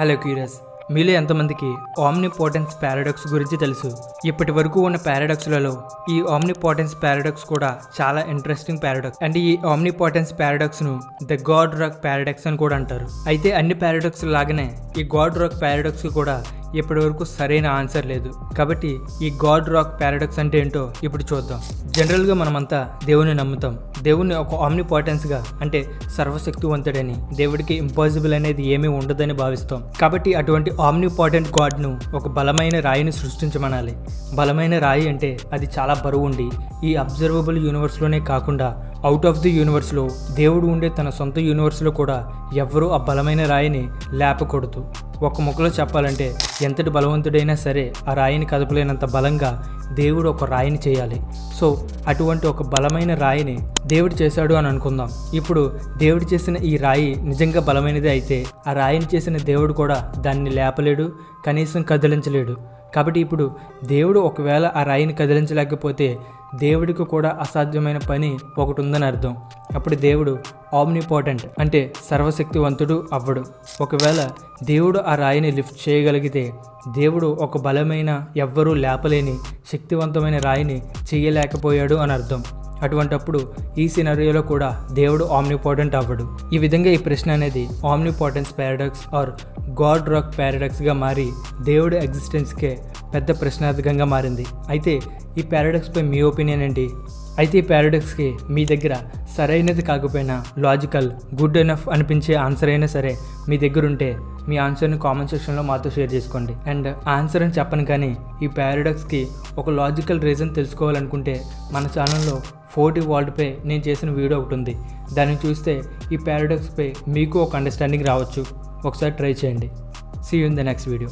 Hello curious మీలో ఎంతమందికి ఆమ్నిపోటెన్స్ paradox గురించి తెలుసు? ఇప్పటి వరకు ఉన్న పారాడాక్స్లలో ఈ ఆమ్నిపోటెన్స్ పారాడాక్స్ కూడా చాలా ఇంట్రెస్టింగ్ పారాడాక్స్ అండ్ ఈ ఆమ్నిపోటెన్స్ పారాడాక్స్ను ద గాడ్ రాక్ పారాడాక్స్ అని కూడా అంటారు. అయితే అన్ని పారాడాక్స్ లాగానే ఈ గాడ్ రాక్ పారాడాక్స్ కూడా ఇప్పటి వరకు సరైన ఆన్సర్ లేదు. కాబట్టి ఈ గాడ్ రాక్ పారాడాక్స్ అంటే ఏంటో ఇప్పుడు చూద్దాం. జనరల్గా మనమంతా దేవుని నమ్ముతాం. దేవుణ్ణి ఒక ఆమ్నిపార్టెన్స్గా అంటే సర్వశక్తివంతుడని దేవుడికి ఇంపాసిబుల్ అనేది ఏమీ ఉండదని భావిస్తాం. కాబట్టి అటువంటి ఆమ్నిపార్టెంట్ గాడ్ను ఒక బలమైన రాయిని సృష్టించమనాలి. బలమైన రాయి అంటే అది చాలా బరువు ఉండి ఈ అబ్జర్వబుల్ యూనివర్స్లోనే కాకుండా అవుట్ ఆఫ్ ది యూనివర్స్లో దేవుడు ఉండే తన సొంత యూనివర్స్లో కూడా ఎవ్వరూ ఆ బలమైన రాయిని లేపకూడదు. ఒక ముక్కలో చెప్పాలంటే ఎంతటి బలవంతుడైనా సరే ఆ రాయిని కదపలేనంత బలంగా దేవుడు ఒక రాయిని చేయాలి. సో అటువంటి ఒక బలమైన రాయిని దేవుడు చేశాడు అని అనుకుందాం. ఇప్పుడు దేవుడు చేసిన ఈ రాయి నిజంగా బలమైనది అయితే ఆ రాయిని చేసిన దేవుడు కూడా దాన్ని లేపలేడు కనీసం కదిలించలేడు. కాబట్టి ఇప్పుడు దేవుడు ఒకవేళ ఆ రాయిని కదిలించలేకపోతే దేవుడికి కూడా అసాధ్యమైన పని ఒకటి ఉందని అర్థం. అప్పుడు దేవుడు ఆమ్నిపోటెంట్ అంటే సర్వశక్తివంతుడు అవ్వడు. ఒకవేళ దేవుడు ఆ రాయిని లిఫ్ట్ చేయగలిగితే దేవుడు ఒక బలమైన ఎవ్వరూ లేపలేని శక్తివంతమైన రాయిని చేయలేకపోయాడు అని అర్థం. అటువంటప్పుడు ఈ సినరియోలో కూడా దేవుడు ఆమ్నిపోటెంట్ అవ్వడు. ఈ విధంగా ఈ ప్రశ్న అనేది omnipotence paradox or God rock పారాడాక్స్గా మారి దేవుడి ఎగ్జిస్టెన్స్కే పెద్ద ప్రశ్నార్థకంగా మారింది. అయితే ఈ పారాడాక్స్పై మీ ఒపీనియన్ ఏంటి? అయితే ఈ పారాడాక్స్కి మీ దగ్గర సరైనది కాకపోయినా లాజికల్ గుడ్ ఎనఫ్ అనిపించే ఆన్సర్ అయినా సరే మీ దగ్గర ఉంటే మీ ఆన్సర్ని కామెంట్ సెక్షన్లో మాతో షేర్ చేసుకోండి. అండ్ ఆన్సర్ అని చెప్పను కానీ ఈ పారాడాక్స్కి ఒక లాజికల్ రీజన్ తెలుసుకోవాలనుకుంటే మన ఛానల్లో ఫోర్టీ వాల్ట్పై నేను చేసిన వీడియో ఒకటి ఉంది. దాన్ని చూస్తే ఈ పారాడాక్స్పై మీకు ఒక అండర్స్టాండింగ్ రావచ్చు. ఒకసారి ట్రై చేయండి. See in the next video